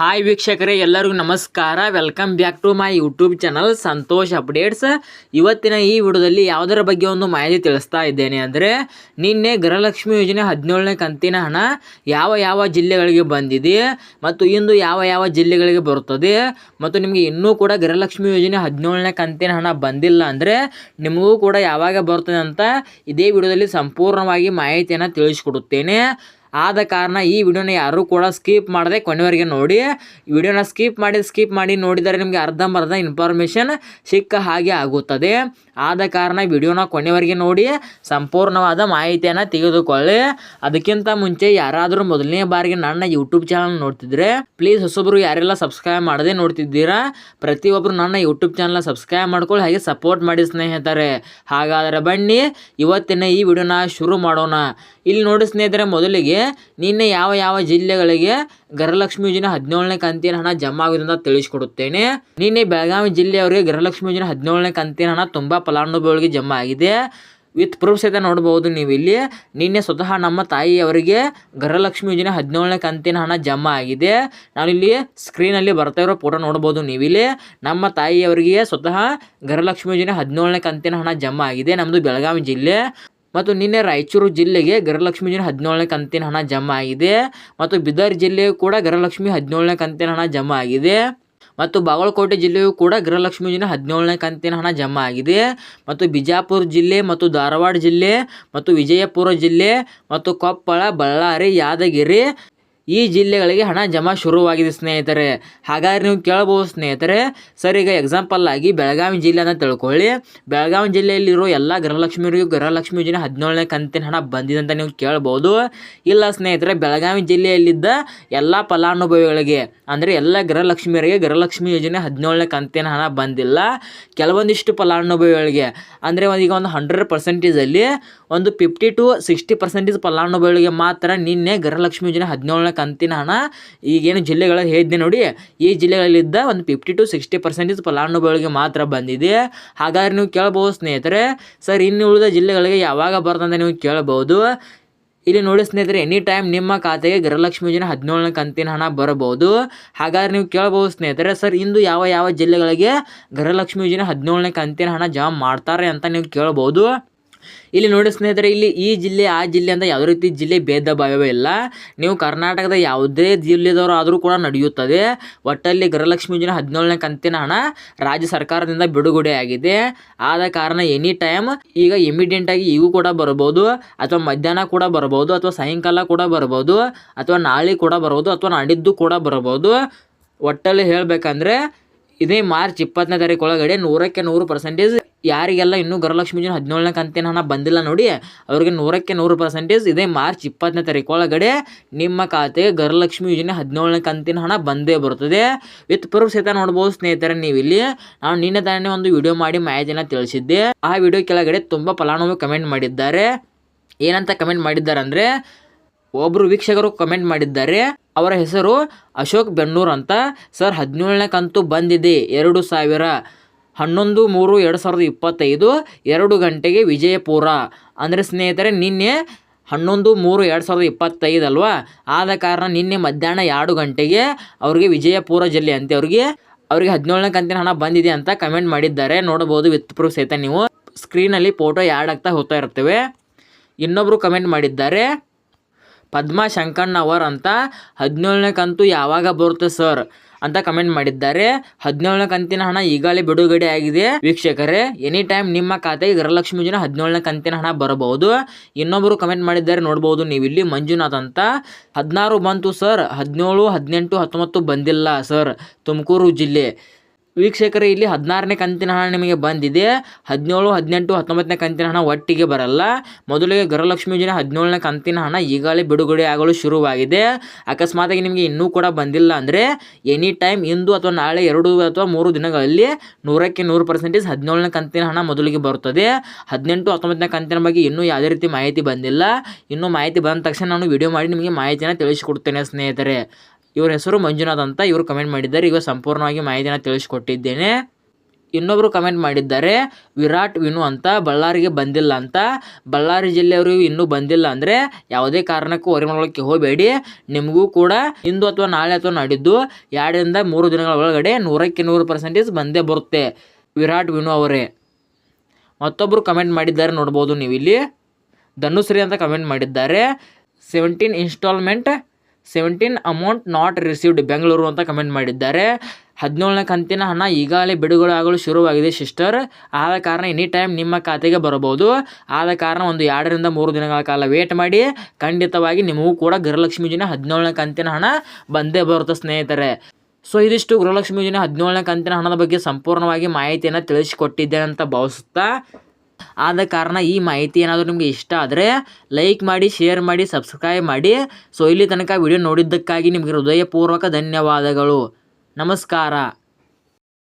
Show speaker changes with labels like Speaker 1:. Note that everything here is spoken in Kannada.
Speaker 1: ಹಾಯ್ ವೀಕ್ಷಕರೇ, ಎಲ್ಲರಿಗೂ ನಮಸ್ಕಾರ. Welcome back to my YouTube channel Santosh updates ಇವತ್ತಿನ ಈ ವಿಡಿಯೋದಲ್ಲಿ ಯಾವುದರ ಬಗ್ಗೆ ಒಂದು ಮಾಹಿತಿ ತಿಳಿಸ್ತಾ ಇದ್ದೇನೆ ಅಂದರೆ, ನಿನ್ನೆ ಗೃಹಲಕ್ಷ್ಮಿ ಯೋಜನೆ ಹದಿನೇಳನೇ ಕಂತಿನ ಹಣ ಯಾವ ಯಾವ ಜಿಲ್ಲೆಗಳಿಗೆ ಬಂದಿದೆ ಮತ್ತು ಇಂದು ಯಾವ ಯಾವ ಜಿಲ್ಲೆಗಳಿಗೆ ಬರುತ್ತದೆ ಮತ್ತು ನಿಮಗೆ ಇನ್ನೂ ಕೂಡ ಗೃಹಲಕ್ಷ್ಮಿ ಯೋಜನೆ ಹದಿನೇಳನೇ ಕಂತಿನ ಹಣ ಬಂದಿಲ್ಲ ಅಂದರೆ, ನಿಮಗೂ ಕೂಡ ಯಾವಾಗ ಬರ್ತದೆ ಅಂತ ಇದೇ ವಿಡಿಯೋದಲ್ಲಿ ಸಂಪೂರ್ಣವಾಗಿ ಮಾಹಿತಿಯನ್ನು ತಿಳಿಸ್ಕೊಡುತ್ತೇನೆ. ಆದ ಕಾರಣ ಈ ವಿಡಿಯೋನ ಯಾರೂ ಕೂಡ ಸ್ಕಿಪ್ ಮಾಡದೆ ಕೊನೆವರೆಗೆ ನೋಡಿ. ವಿಡಿಯೋನ ಸ್ಕಿಪ್ ಮಾಡಿ ಸ್ಕಿಪ್ ಮಾಡಿ ನೋಡಿದರೆ ನಿಮಗೆ ಅರ್ಧಂಬರ್ಧ ಇನ್ಫಾರ್ಮೇಷನ್ ಸಿಕ್ಕ ಹಾಗೆ ಆಗುತ್ತದೆ. ಆದ ಕಾರಣ ವಿಡಿಯೋನ ಕೊನೆವರೆಗೆ ನೋಡಿ. ಸಂಪೂರ್ಣವಾದ ಮಾಹಿತಿಯನ್ನು ತೆಗೆದುಕೊಳ್ಳಿ. ಅದಕ್ಕಿಂತ ಮುಂಚೆ ಯಾರಾದರೂ ಮೊದಲನೇ ಬಾರಿಗೆ ನನ್ನ ಯೂಟ್ಯೂಬ್ ಚಾನಲ್ ನೋಡ್ತಿದ್ರೆ ಪ್ಲೀಸ್ ಹೊಸೊಬ್ಬರು ಯಾರೆಲ್ಲ ಸಬ್ಸ್ಕ್ರೈಬ್ ಮಾಡದೆ ನೋಡ್ತಿದ್ದೀರಾ ಪ್ರತಿಯೊಬ್ಬರು ನನ್ನ ಯೂಟ್ಯೂಬ್ ಚಾನಲ್ನ ಸಬ್ಸ್ಕ್ರೈಬ್ ಮಾಡ್ಕೊಳ್ಳಿ, ಹಾಗೆ ಸಪೋರ್ಟ್ ಮಾಡಿ ಸ್ನೇಹಿತರೆ. ಹಾಗಾದರೆ ಬನ್ನಿ, ಇವತ್ತಿನ ಈ ವಿಡಿಯೋನ ಶುರು ಮಾಡೋಣ. ಇಲ್ಲಿ ನೋಡಿ ಸ್ನೇಹಿತರೆ, ಮೊದಲಿಗೆ ನಿನ್ನೆ ಯಾವ ಯಾವ ಜಿಲ್ಲೆಗಳಿಗೆ ಗೃಹಲಕ್ಷ್ಮಿ ಯೋಜನೆ ಹದಿನೇಳನೇ ಕಂತಿನ ಹಣ ಜಮಾ ಆಗಿದೆ ಅಂತ ತಿಳಿಸ್ಕೊಡುತ್ತೇನೆ. ನಿನ್ನೆ ಬೆಳಗಾವಿ ಜಿಲ್ಲೆಯವರಿಗೆ ಗೃಹಲಕ್ಷ್ಮಿ ಯೋಜನೆ ಹದಿನೇಳನೇ ಕಂತಿನ ಹಣ ತುಂಬ ಫಲಾನುಭವಿಗಳಿಗೆ ಜಮಾ ಆಗಿದೆ. ವಿತ್ ಪ್ರೂಫ್ ಸಹಿತ ನೋಡ್ಬೋದು ನೀವು ಇಲ್ಲಿ ನಿನ್ನೆ ಸ್ವತಃ ನಮ್ಮ ತಾಯಿಯವರಿಗೆ ಗೃಹಲಕ್ಷ್ಮಿ ಯೋಜನೆ ಹದಿನೇಳನೇ ಕಂತಿನ ಹಣ ಜಮಾ ಆಗಿದೆ. ನಾನಿಲ್ಲಿ ಸ್ಕ್ರೀನಲ್ಲಿ ಬರ್ತಾ ಇರೋ ಫೋಟೋ ನೋಡ್ಬೋದು ನೀವಿಲ್ಲಿ. ನಮ್ಮ ತಾಯಿಯವರಿಗೆ ಸ್ವತಃ ಗೃಹಲಕ್ಷ್ಮಿ ಯೋಜನೆ ಹದಿನೇಳನೇ ಕಂತಿನ ಹಣ ಜಮಾ ಆಗಿದೆ. ನಮ್ಮದು ಬೆಳಗಾವಿ ಜಿಲ್ಲೆ. ಮತ್ತು ನಿನ್ನೆ ರಾಯಚೂರು ಜಿಲ್ಲೆಗೆ ಗೃಹಲಕ್ಷ್ಮಿ ಯೋಜನೆ ಹದಿನೇಳನೇ ಕಂತಿನ ಹಣ ಜಮಾ ಆಗಿದೆ. ಮತ್ತು ಬೀದರ್ ಜಿಲ್ಲೆಯೂ ಕೂಡ ಗೃಹಲಕ್ಷ್ಮಿ ಹದಿನೇಳನೇ ಕಂತಿನ ಹಣ ಜಮಾ ಆಗಿದೆ. ಮತ್ತು ಬಾಗಲಕೋಟೆ ಜಿಲ್ಲೆಯೂ ಕೂಡ ಗೃಹಲಕ್ಷ್ಮಿ ಯೋಜನೆ ಹದಿನೇಳನೇ ಕಂತಿನ ಹಣ ಜಮಾ ಆಗಿದೆ. ಮತ್ತು ಬಿಜಾಪುರ ಜಿಲ್ಲೆ ಮತ್ತು ಧಾರವಾಡ ಜಿಲ್ಲೆ ಮತ್ತು ವಿಜಯಪುರ ಜಿಲ್ಲೆ ಮತ್ತು ಕೊಪ್ಪಳ, ಬಳ್ಳಾರಿ, ಯಾದಗಿರಿ ಈ ಜಿಲ್ಲೆಗಳಿಗೆ ಹಣ ಜಮಾ ಶುರುವಾಗಿದೆ ಸ್ನೇಹಿತರೆ. ಹಾಗಾದ್ರೆ ನೀವು ಕೇಳಬಹುದು ಸ್ನೇಹಿತರೆ, ಸರ್ ಈಗ ಎಕ್ಸಾಂಪಲ್ ಆಗಿ ಬೆಳಗಾವಿ ಜಿಲ್ಲೆ ಅಂತ ತಿಳ್ಕೊಳ್ಳಿ. ಬೆಳಗಾವಿ ಜಿಲ್ಲೆಯಲ್ಲಿರೋ ಎಲ್ಲ ಗೃಹಲಕ್ಷ್ಮಿಯರಿಗೂ ಗೃಹಲಕ್ಷ್ಮಿ ಯೋಜನೆ ಹದಿನೇಳನೇ ಕಂತಿನ ಹಣ ಬಂದಿದೆ ಅಂತ ನೀವು ಕೇಳ್ಬೋದು ಇಲ್ಲ ಸ್ನೇಹಿತರೆ, ಬೆಳಗಾವಿ ಜಿಲ್ಲೆಯಲ್ಲಿದ್ದ ಎಲ್ಲ ಫಲಾನುಭವಿಗಳಿಗೆ, ಅಂದರೆ ಎಲ್ಲ ಗೃಹಲಕ್ಷ್ಮಿಯರಿಗೆ ಗೃಹಲಕ್ಷ್ಮಿ ಯೋಜನೆ ಹದಿನೇಳನೇ ಕಂತಿನ ಹಣ ಬಂದಿಲ್ಲ. ಕೆಲವೊಂದಿಷ್ಟು ಫಲಾನುಭವಿಗಳಿಗೆ, ಅಂದರೆ ಈಗ ಒಂದು ಹಂಡ್ರೆಡ್ ಪರ್ಸೆಂಟೇಜಲ್ಲಿ ಒಂದು ಫಿಫ್ಟಿ ಟು ಸಿಕ್ಸ್ಟಿ ಪರ್ಸೆಂಟೇಜ್ ಫಲಾನುಭವಿಗಳಿಗೆ ಮಾತ್ರ ನಿನ್ನೆ ಗೃಹಲಕ್ಷ್ಮಿ ಯೋಜನೆ ಹದಿನೇಳನೇ ಕಂತಿನ ಹಣ ಈಗೇನು ಜಿಲ್ಲೆಗಳಲ್ಲಿ ಹೇಳಿದ್ದೆ ನೋಡಿ, ಈ ಜಿಲ್ಲೆಗಳಲ್ಲಿದ್ದ ಒಂದು ಫಿಫ್ಟಿ ಟು ಸಿಕ್ಸ್ಟಿ ಪರ್ಸೆಂಟೇಜ್ ಫಲಾನುಭವಿಗಳಿಗೆ ಮಾತ್ರ ಬಂದಿದೆ. ಹಾಗಾದ್ರೆ ನೀವು ಕೇಳಬಹುದು ಸ್ನೇಹಿತರೆ. ಸರ್, ಇನ್ನು ಉಳಿದ ಜಿಲ್ಲೆಗಳಿಗೆ ಯಾವಾಗ ಬರ್ತಂತ ನೀವು ಕೇಳಬಹುದು ಇಲ್ಲಿ ನೋಡಿ ಸ್ನೇಹಿತರೆ ಎನಿ ಟೈಮ್ ನಿಮ್ಮ ಖಾತೆಗೆ ಗೃಹಲಕ್ಷ್ಮಿ ಯೋಜನೆ ಹದಿನೇಳನೇ ಕಂತಿನ ಹಣ ಬರಬಹುದು. ಹಾಗಾದ್ರೆ ನೀವು ಕೇಳಬಹುದು ಸ್ನೇಹಿತರೆ, ಸರ್, ಇಂದು ಯಾವ ಯಾವ ಜಿಲ್ಲೆಗಳಿಗೆ ಗೃಹಲಕ್ಷ್ಮಿ ಯೋಜನೆ ಹದಿನೇಳನೇ ಕಂತಿನ ಹಣ ಜಮಾ ಮಾಡ್ತಾರೆ ಅಂತ ನೀವು ಕೇಳಬಹುದು ಇಲ್ಲಿ ನೋಡಿ ಸ್ನೇಹಿತರೆ, ಇಲ್ಲಿ ಈ ಜಿಲ್ಲೆ, ಆ ಜಿಲ್ಲೆ ಅಂತ ಯಾವುದೇ ರೀತಿ ಜಿಲ್ಲೆ ಭೇದ ಭಾವವೇ ಇಲ್ಲ. ನೀವು ಕರ್ನಾಟಕದ ಯಾವುದೇ ಜಿಲ್ಲೆದವರು ಆದರೂ ಕೂಡ ನಡೆಯುತ್ತದೆ. ಒಟ್ಟಲ್ಲಿ ಗೃಹಲಕ್ಷ್ಮಿ ಯೋಜನೆ ಹದಿನೇಳನೇ ಕಂತಿನ ಹಣ ರಾಜ್ಯ ಸರ್ಕಾರದಿಂದ ಬಿಡುಗಡೆ ಆಗಿದೆ. ಆದ ಕಾರಣ ಎನಿ ಟೈಮ್ ಈಗ ಇಮಿಡಿಯೇಟ್ ಆಗಿ ಈಗೂ ಕೂಡ ಬರ್ಬೋದು ಅಥವಾ ಮಧ್ಯಾಹ್ನ ಕೂಡ ಬರ್ಬೋದು ಅಥವಾ ಸಾಯಂಕಾಲ ಕೂಡ ಬರ್ಬೋದು ಅಥವಾ ನಾಳೆ ಕೂಡ ಬರಬಹುದು, ಅಥವಾ ನಾಡಿದ್ದು ಕೂಡ ಬರಬಹುದು. ಒಟ್ಟಲ್ಲಿ ಹೇಳಬೇಕಂದ್ರೆ ಇದೇ ಮಾರ್ಚ್ ಇಪ್ಪತ್ತನೇ ತಾರೀಕು ಒಳಗಡೆ ನೂರಕ್ಕೆ ನೂರು ಪರ್ಸೆಂಟೇಜ್ ಯಾರಿಗೆಲ್ಲ ಇನ್ನೂ ಗೃಹಲಕ್ಷ್ಮಿ ಯೋಜನೆ ಹದಿನೇಳನೇ ಕಂತಿನ ಹಣ ಬಂದಿಲ್ಲ ನೋಡಿ, ಅವ್ರಿಗೆ ನೂರಕ್ಕೆ ನೂರು ಪರ್ಸೆಂಟೇಜ್ ಇದೇ ಮಾರ್ಚ್ ಇಪ್ಪತ್ತನೇ ತಾರೀಕು ಒಳಗಡೆ ನಿಮ್ಮ ಖಾತೆಗೆ ಗೃಹಲಕ್ಷ್ಮಿ ಯೋಜನೆ ಹದಿನೇಳನೇ ಕಂತಿನ ಹಣ ಬಂದೇ ಬರ್ತದೆ. ವಿತ್ ಪ್ರೂಫ್ ಸಹಿತ ನೋಡ್ಬೋದು ಸ್ನೇಹಿತರೆ ನೀವು ಇಲ್ಲಿ ನಾನು ನಿನ್ನೆ ತಾನೇ ಒಂದು ವಿಡಿಯೋ ಮಾಡಿ ಮಾಹಿತಿನ ತಿಳಿಸಿದ್ದೆ. ಆ ವಿಡಿಯೋ ಕೆಳಗಡೆ ತುಂಬ ಫಲಾನುಭವಿ ಕಮೆಂಟ್ ಮಾಡಿದ್ದಾರೆ. ಏನಂತ ಕಮೆಂಟ್ ಮಾಡಿದ್ದಾರೆ ಅಂದರೆ ಒಬ್ಬರು ವೀಕ್ಷಕರು ಕಮೆಂಟ್ ಮಾಡಿದ್ದಾರೆ. ಅವರ ಹೆಸರು ಅಶೋಕ್ ಬೆನ್ನೂರ್ ಅಂತ. ಸರ್, ಹದಿನೇಳನೇ ಕಂತು ಬಂದಿದೆ. ಎರಡು ಸಾವಿರ ಹನ್ನೊಂದು ಮೂರು ಎರಡು ಸಾವಿರದ ಇಪ್ಪತ್ತೈದು, ಎರಡು ಗಂಟೆಗೆ ವಿಜಯಪುರ. ಅಂದರೆ ಸ್ನೇಹಿತರೆ, ನಿನ್ನೆ ಹನ್ನೊಂದು ಮೂರು ಎರಡು ಸಾವಿರದ ಇಪ್ಪತ್ತೈದು ಅಲ್ವಾ? ಆದ ಕಾರಣ ನಿನ್ನೆ ಮಧ್ಯಾಹ್ನ ಎರಡು ಗಂಟೆಗೆ ಅವರಿಗೆ ವಿಜಯಪುರ ಜಿಲ್ಲೆ ಅಂತೆ. ಅವರಿಗೆ ಅವರಿಗೆ ಹದಿನೇಳನೇ ಕಂತಿನ ಹಣ ಬಂದಿದೆ ಅಂತ ಕಮೆಂಟ್ ಮಾಡಿದ್ದಾರೆ. ನೋಡಬಹುದು ವಿತ್ ಪ್ರೂಫ್ ಸಹಿತ ನೀವು. ಸ್ಕ್ರೀನಲ್ಲಿ ಫೋಟೋ ಆ್ಯಡ್ ಆಗ್ತಾ ಹೋಗ್ತಾ ಇರ್ತೇವೆ. ಇನ್ನೊಬ್ಬರು ಕಮೆಂಟ್ ಮಾಡಿದ್ದಾರೆ. ಪದ್ಮಾ ಶಂಕಣ್ಣವರ್ ಅಂತ ಹದಿನೇಳನೇ ಕಂತು ಯಾವಾಗ ಬರುತ್ತೆ ಸರ್ ಅಂತ ಕಮೆಂಟ್ ಮಾಡಿದ್ದಾರೆ. ಹದಿನೇಳನೇ ಕಂತಿನ ಹಣ ಈಗಾಗಲೇ ಬಿಡುಗಡೆ ಆಗಿದೆ. ವೀಕ್ಷಕರೇ ಎನಿ ಟೈಮ್ ನಿಮ್ಮ ಖಾತೆಗೆ ಗೃಹಲಕ್ಷ್ಮಿ ಜನ ಹದಿನೇಳನೇ ಕಂತಿನ ಹಣ ಬರಬಹುದು. ಇನ್ನೊಬ್ಬರು ಕಮೆಂಟ್ ಮಾಡಿದ್ದಾರೆ, ನೋಡ್ಬೋದು ನೀವು ಇಲ್ಲಿ ಮಂಜುನಾಥ್ ಅಂತ. ಹದಿನಾರು ಬಂತು ಸರ್ ಹದಿನೇಳು, ಹದಿನೆಂಟು, ಹತ್ತೊಂಬತ್ತು ಬಂದಿಲ್ಲ ಸರ್ ತುಮಕೂರು ಜಿಲ್ಲೆ. ವೀಕ್ಷಕರೇ, ಇಲ್ಲಿ ಹದಿನಾರನೇ ಕಂತಿನ ಹಣ ನಿಮಗೆ ಬಂದಿದೆ. ಹದಿನೇಳು, ಹದಿನೆಂಟು, ಹತ್ತೊಂಬತ್ತನೇ ಕಂತಿನ ಹಣ ಒಟ್ಟಿಗೆ ಬರಲ್ಲ. ಮೊದಲಿಗೆ ಗೃಹಲಕ್ಷ್ಮಿ ಯೋಜನೆ ಹದಿನೇಳನೇ ಕಂತಿನ ಹಣ ಈಗಾಗಲೇ ಬಿಡುಗಡೆ ಆಗಲು ಶುರುವಾಗಿದೆ. ಅಕಸ್ಮಾತಾಗಿ ನಿಮಗೆ ಇನ್ನೂ ಕೂಡ ಬಂದಿಲ್ಲ ಅಂದರೆ ಎನಿ ಟೈಮ್ ಇಂದು ಅಥವಾ ನಾಳೆ ಎರಡು ಅಥವಾ ಮೂರು ದಿನಗಳಲ್ಲಿ ನೂರಕ್ಕೆ ನೂರು ಪರ್ಸೆಂಟೇಜ್ ಹದಿನೇಳನೇ ಕಂತಿನ ಹಣ ಮೊದಲಿಗೆ ಬರುತ್ತದೆ. ಹದಿನೆಂಟು, ಹತ್ತೊಂಬತ್ತನೇ ಕಂತಿನ ಬಗ್ಗೆ ಇನ್ನೂ ಯಾವುದೇ ರೀತಿ ಮಾಹಿತಿ ಬಂದಿಲ್ಲ. ಇನ್ನೂ ಮಾಹಿತಿ ಬಂದ ತಕ್ಷಣ ನಾನು ವಿಡಿಯೋ ಮಾಡಿ ನಿಮಗೆ ಮಾಹಿತಿಯನ್ನು ತಿಳಿಸಿಕೊಡ್ತೇನೆ ಸ್ನೇಹಿತರೆ. ಇವ್ರ ಹೆಸರು ಮಂಜುನಾಥ್ ಅಂತ ಇವರು ಕಮೆಂಟ್ ಮಾಡಿದ್ದಾರೆ. ಈಗ ಸಂಪೂರ್ಣವಾಗಿ ಮಾಹಿತಿನ ತಿಳಿಸ್ಕೊಟ್ಟಿದ್ದೇನೆ. ಇನ್ನೊಬ್ಬರು ಕಮೆಂಟ್ ಮಾಡಿದ್ದಾರೆ, ವಿರಾಟ್ ವಿನು ಅಂತ, ಬಳ್ಳಾರಿಗೆ ಬಂದಿಲ್ಲ ಅಂತ. ಬಳ್ಳಾರಿ ಜಿಲ್ಲೆಯವರು ಇನ್ನೂ ಬಂದಿಲ್ಲ ಅಂದರೆ ಯಾವುದೇ ಕಾರಣಕ್ಕೂ ಹೊರೆ ಮಾಡೋಕ್ಕೆ ಹೋಗಬೇಡಿ. ನಿಮಗೂ ಕೂಡ ಇಂದು ಅಥವಾ ನಾಳೆ ಅಥವಾ ನಾಡಿದ್ದು ಎರಡರಿಂದ ಮೂರು ದಿನಗಳ ಒಳಗಡೆ ನೂರಕ್ಕೆ ನೂರು ಪರ್ಸೆಂಟೇಜ್ ಬಂದೇ ಬರುತ್ತೆ ವಿರಾಟ್ ವಿನು ಅವರೇ. ಮತ್ತೊಬ್ಬರು ಕಮೆಂಟ್ ಮಾಡಿದ್ದಾರೆ ನೋಡ್ಬೋದು ನೀವು ಇಲ್ಲಿ ಧನುಶ್ರೀ ಅಂತ ಕಮೆಂಟ್ ಮಾಡಿದ್ದಾರೆ. Seventeen instalment seventeen amount not received Bengaluru ಅಂತ ಕಮೆಂಟ್ ಮಾಡಿದ್ದಾರೆ. ಹದಿನೇಳನೇ ಕಂತಿನ ಹಣ ಈಗಾಗಲೇ ಬಿಡುಗಡೆ ಆಗಲು ಶುರುವಾಗಿದೆ ಸಿಸ್ಟರ್ ಆದ ಕಾರಣ ಎನಿ ಟೈಮ್ ನಿಮ್ಮ ಖಾತೆಗೆ ಬರಬಹುದು. ಆದ ಕಾರಣ ಒಂದು ಎರಡರಿಂದ ಮೂರು ದಿನಗಳ ಕಾಲ ವೇಟ್ ಮಾಡಿ. ಖಂಡಿತವಾಗಿ ನಿಮಗೂ ಕೂಡ ಗೃಹಲಕ್ಷ್ಮಿ ಯೋಜನೆ ಹದಿನೇಳನೇ ಕಂತಿನ ಹಣ ಬಂದೇ ಬರುತ್ತೆ, ಸ್ನೇಹಿತರೆ. ಸೊ ಇದಿಷ್ಟು ಗೃಹಲಕ್ಷ್ಮಿ ಯೋಜನೆ ಹದಿನೇಳನೇ ಕಂತಿನ ಹಣದ ಬಗ್ಗೆ ಸಂಪೂರ್ಣವಾಗಿ ಮಾಹಿತಿಯನ್ನು ತಿಳಿಸಿಕೊಟ್ಟಿದ್ದೇನೆ ಅಂತ ಭಾವಿಸುತ್ತಾ ಆದ ಕಾರಣ ಈ ಮಾಹಿತಿ ಏನಾದರೂ ನಿಮಗೆ ಇಷ್ಟ ಆದರೆ ಲೈಕ್ ಮಾಡಿ ಶೇರ್ ಮಾಡಿ ಸಬ್ಸ್ಕ್ರೈಬ್ ಮಾಡಿ. ಸೊ ಇಲ್ಲಿ ತನಕ ವಿಡಿಯೋ ನೋಡಿದ್ದಕ್ಕಾಗಿ ನಿಮಗೆ ಹೃದಯಪೂರ್ವಕ ಧನ್ಯವಾದಗಳು. ನಮಸ್ಕಾರ.